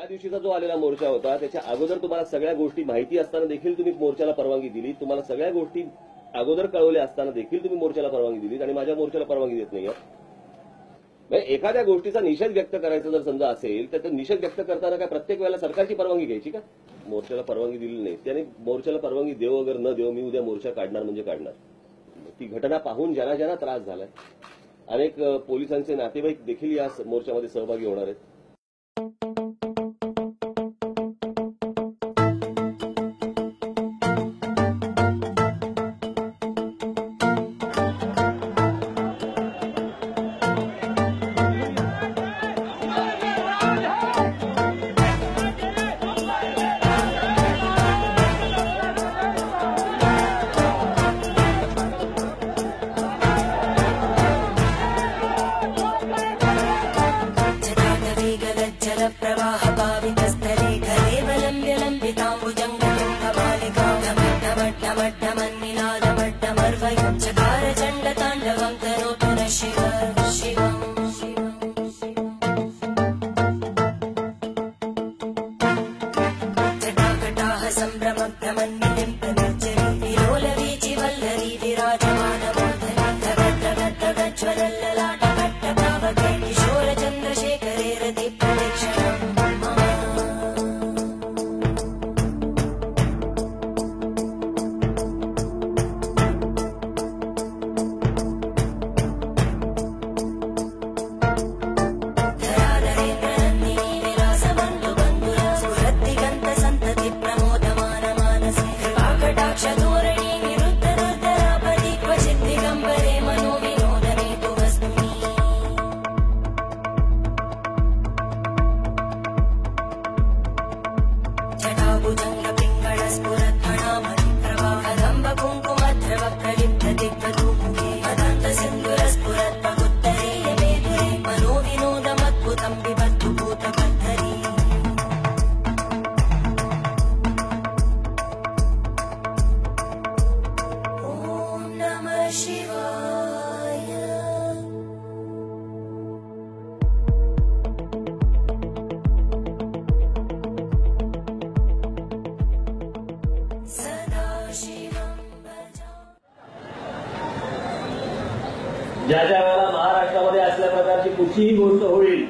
त्या दिवशीचा जो आलेला मोर्चा होता त्याच्या अगोदर तुम्हाला सगळ्या गोष्टी माहिती असताना देखील तुम्ही मोर्चाला परवानगी दिली तुम्हाला सगळ्या गोष्टी अगोदर कळवल्या असताना देखील तुम्ही मोर्चाला परवानगी दिली आणि माझ्या मोर्चाला परवानगी देत नाही म्हणजे एखाद्या गोष्टीचा निषेध व्यक्त करायचा जर समजा असेल तर तो निषेध व्यक्त करताना काय प्रत्येक वेळेला सरकारची परवानगी घ्यायची का? मोर्चाला परवानगी दिली नाही. त्याने मोर्चाला परवानगी देव वगैरे न देव मी उद्या मोर्चा काढणार म्हणजे काढणार. ती घटना पाहून ज्यांना ज्यांना त्रास झालाय. अनेक पोलिसांचे नातेवाईक देखील या मोर्चामध्ये सहभागी होणार आहेत. like. budak ज्या ज्या वेळेला महाराष्ट्रामध्ये असल्या प्रकारची कुठलीही गोष्ट होईल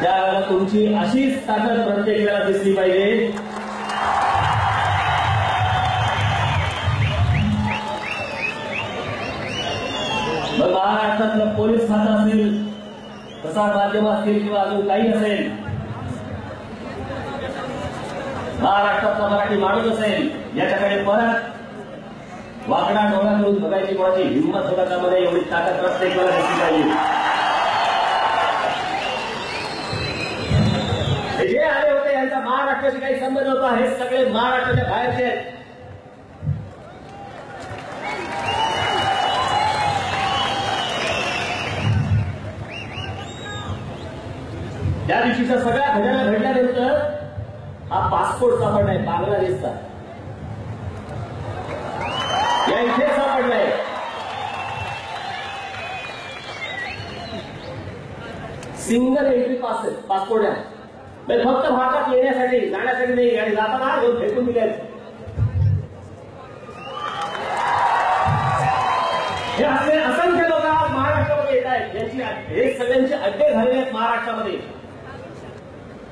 त्यावेळेला तुमची अशीच ताकद प्रत्येक दिसली पाहिजे. मग महाराष्ट्रातलं पोलीस खातं असेल प्रसार माध्यम असतील किंवा अजून काही असेल महाराष्ट्रातला मराठी माणूस असेल याच्याकडे परत वाकडा डोळा करून बघायची कोणाची हिंमत होता एवढी ताकद प्रत्येक वेळेला दिसली पाहिजे? जे आले होते यांचा महाराष्ट्राशी काही संबंध होता हे सगळे महाराष्ट्राच्या बाहेरचे आहेत. त्या दिवशीच्या सगळ्या घटना घडल्यानंतर हा पासपोर्ट सापडलाय बांगलादेशचा या इथे सापडलाय सिंगल एंट्री पास पासपोर्ट आहे. म्हणजे फक्त भारतात येण्यासाठी जाण्यासाठी नाही आणि जाताना घेऊन फेकून दिल्याचं हे असे असंख्य लोक आज महाराष्ट्रामध्ये येत आहेत. ज्यांची हे सगळ्यांचे अड्डे झालेले आहेत महाराष्ट्रामध्ये.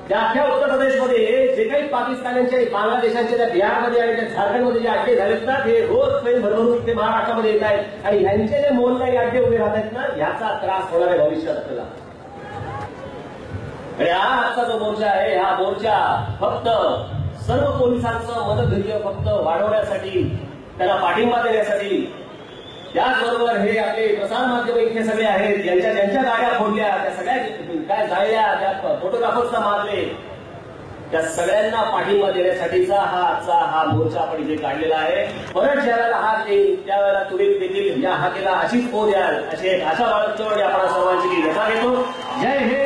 त्या अख्ख्या उत्तर प्रदेशमध्ये जे काही पाकिस्तानांचे बांगलादेशांचे त्या बिहारमध्ये आणि त्या झारखंडमध्ये जे अड्डे झालेत ना ते रोज ट्रेन भरभरून इथे महाराष्ट्रामध्ये येत आहेत. आणि यांचे जे मोललाई अड्डे उभे राहत आहेत ना याचा त्रास होणार आहे भविष्यात आपल्याला. आणि हा आजचा जो मोर्चा आहे हा मोर्चा फक्त सर्व पोलिसांचं मतधैर्य फक्त वाढवण्यासाठी त्याला पाठिंबा देण्यासाठी. त्याचबरोबर हे आपले प्रसारमाध्यम इथे सगळे आहेत ज्यांच्या ज्यांच्या गाड्या फोडल्या त्या सगळ्या काय जाळल्या त्या फोटोग्राफर्सना मारले. त्या सगळ्यांना पाठिंबा देण्यासाठीचा हा आजचा हा मोर्चा आपण इथे काढलेला आहे. परत ज्यावेळेला हा हात त्यावेळेला तुम्ही देखील या हाकेला अशीच पो द्याल अशी एक आशा बाळगतो आणि आपण सर्वांची मी व्यथा घेतो. जय हिंद.